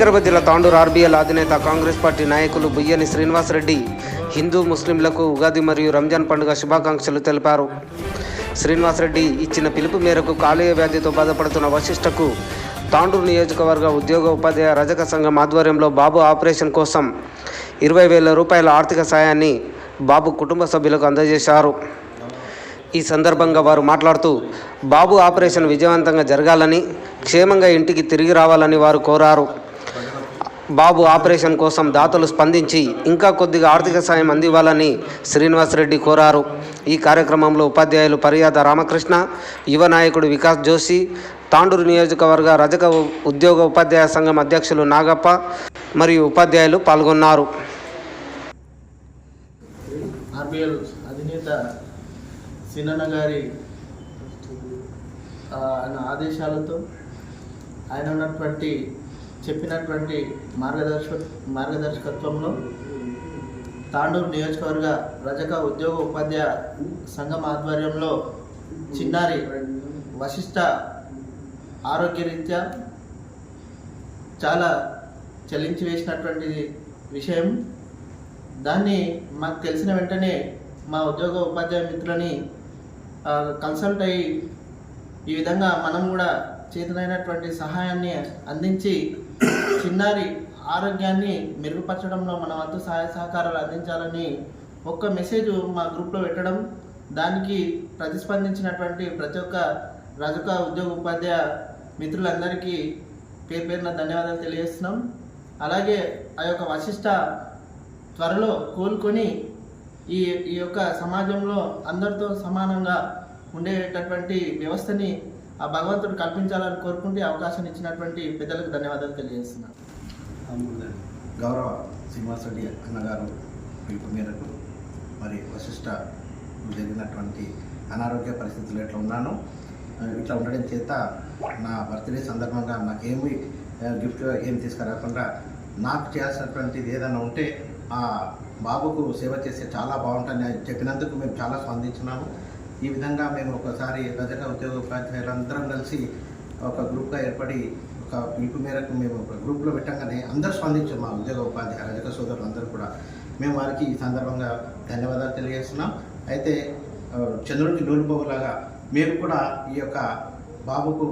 వికారాబాద్ జిల్లా తాండూరు ఆర్బీఎల్ అధినేత కాంగ్రెస్ పార్టీ నాయకులు బుయ్యని శ్రీనివాసరెడ్డి హిందూ ముస్లింలకు ఉగాది మరియు రంజాన్ పండుగ శుభాకాంక్షలు తెలిపారు. శ్రీనివాసరెడ్డి ఇచ్చిన పిలుపు మేరకు కాలేయ వ్యాధితో బాధపడుతున్న వశిష్టకు తాండూరు నియోజకవర్గ ఉద్యోగ ఉపాధ్యాయ రజక సంఘం ఆధ్వర్యంలో బాబు ఆపరేషన్ కోసం ఇరవై వేల రూపాయల ఆర్థిక సాయాన్ని బాబు కుటుంబ సభ్యులకు అందజేశారు. ఈ సందర్భంగా వారు మాట్లాడుతూ బాబు ఆపరేషన్ విజయవంతంగా జరగాలని క్షేమంగా ఇంటికి తిరిగి రావాలని వారు కోరారు. బాబు ఆపరేషన్ కోసం దాతలు స్పందించి ఇంకా కొద్దిగా ఆర్థిక సాయం అందివ్వాలని శ్రీనివాసరెడ్డి కోరారు. ఈ కార్యక్రమంలో ఉపాధ్యాయులు పర్యాద రామకృష్ణ యువ నాయకుడు వికాస్ జోషి తాండూరు నియోజకవర్గ రజక ఉద్యోగ ఉపాధ్యాయ సంఘం అధ్యక్షులు నాగప్ప మరియు ఉపాధ్యాయులు పాల్గొన్నారు. అధినేత సినన్న గారి ఆదేశాలతో ఆయన ఉన్నటువంటి చెప్పినటువంటి మార్గదర్శక మార్గదర్శకత్వంలో తాండూరు నియోజకవర్గ రజక ఉద్యోగ ఉపాధ్యాయ సంఘం ఆధ్వర్యంలో చిన్నారి వశిష్ట ఆరోగ్యరీత్యా చాలా చలించి వేసినటువంటి విషయం. దాన్ని మాకు తెలిసిన వెంటనే మా ఉద్యోగ ఉపాధ్యాయ మిత్రులని కన్సల్ట్ అయ్యి ఈ విధంగా మనం కూడా చేతనైనటువంటి సహాయాన్ని అందించి చిన్నారి ఆరోగ్యాన్ని మెరుగుపరచడంలో మన వంతు సహాయ సహకారాలు అందించాలని ఒక్క మెసేజ్ మా గ్రూప్లో పెట్టడం దానికి ప్రతిస్పందించినటువంటి ప్రతి ఒక్క రజక ఉద్యోగ ఉపాధ్యాయ మిత్రులందరికీ పేరు పేరున ధన్యవాదాలు తెలియజేస్తున్నాం. అలాగే ఆ యొక్క వశిష్ట త్వరలో కోలుకొని ఈ ఈ యొక్క సమాజంలో అందరితో సమానంగా ఉండేటటువంటి వ్యవస్థని ఆ భగవంతుడు కల్పించాలని కోరుకుంటే అవకాశం ఇచ్చినటువంటి పెద్దలకు ధన్యవాదాలు తెలియజేస్తున్నాను గౌరవ శ్రీనివాసరెడ్డి అన్నగారు పిలుపు మేరకు మరి వశిష్ట జరిగినటువంటి అనారోగ్య పరిస్థితులు ఎట్లా ఉన్నాను? ఇట్లా ఉండడం చేత నా బర్త్డే సందర్భంగా నాకేమి గిఫ్ట్ ఏం తీసుకురాకుండా నాకు చేయాల్సినటువంటిది ఏదైనా ఉంటే ఆ బాబుకు సేవ చేస్తే చాలా బాగుంటుంది అని చెప్పినందుకు మేము చాలా స్పందించినాము ఈ విధంగా మేము ఒకసారి రజక ఉద్యోగ ఉపాధ్యాయులందరం కలిసి ఒక గ్రూప్గా ఏర్పడి ఒక పిలుపు మేరకు మేము ఒక గ్రూప్లో పెట్టంగానే అందరూ స్పందించారు మా ఉద్యోగ ఉపాధ్యాయ రజక సోదరులు అందరూ కూడా. మేము వారికి ఈ సందర్భంగా ధన్యవాదాలు తెలియజేస్తున్నాం. అయితే చంద్రుడికి నూలుపోగులాగా మేము కూడా ఈ యొక్క బాబుకు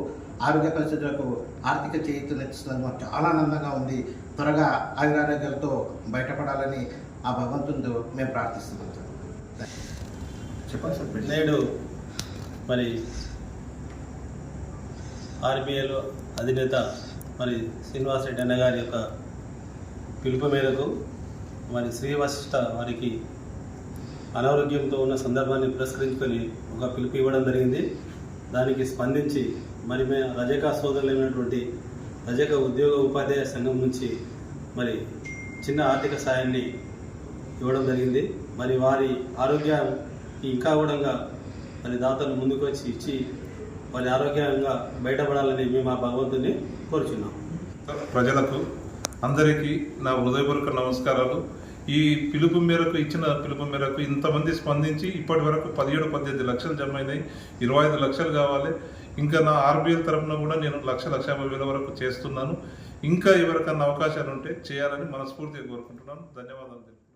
ఆరోగ్య పరిస్థితులకు ఆర్థిక చేయూతనిచ్చినందుకు మాకు చాలా ఆనందంగా ఉంది. త్వరగా ఆయురారోగ్యాలతో బయటపడాలని ఆ భగవంతునితో మేము ప్రార్థిస్తున్నాం. చెప్పండి నేడు మరి ఆర్బీఐలో అధినేత మరి శ్రీనివాస్ రెడ్డి అన్న గారి యొక్క పిలుపు మేరకు మరి శ్రీవశిష్ట వారికి అనారోగ్యంతో ఉన్న సందర్భాన్ని పురస్కరించుకొని ఒక పిలుపు ఇవ్వడం జరిగింది. దానికి స్పందించి మరి మే రజక సోదరులైనటువంటి రజక ఉద్యోగ ఉపాధ్యాయ సంఘం నుంచి మరి చిన్న ఆర్థిక సాయాన్ని ఇవ్వడం జరిగింది. మరి వారి ఆరోగ్యం ఇంకా కూడా మరి దాతలు ముందుకు వచ్చి ఇచ్చి వారి ఆరోగ్యంగా బయటపడాలని మేము ఆ భగవంతుని కోరుచున్నాం. ప్రజలకు అందరికీ నా హృదయపూర్వక నమస్కారాలు. ఈ పిలుపు మేరకు ఇచ్చిన పిలుపు మేరకు ఇంతమంది స్పందించి ఇప్పటి వరకు పదిహేడు పద్దెనిమిది లక్షలు జమ అయినాయి ఇరవై ఐదు లక్షలు కావాలి. ఇంకా నా ఆర్బీఎల్ తరఫున కూడా నేను లక్ష లక్ష యాభై వేల వరకు చేస్తున్నాను. ఇంకా ఎవరికన్నా అవకాశాలు ఉంటే చేయాలని మనస్ఫూర్తిగా కోరుకుంటున్నాను. ధన్యవాదాలు.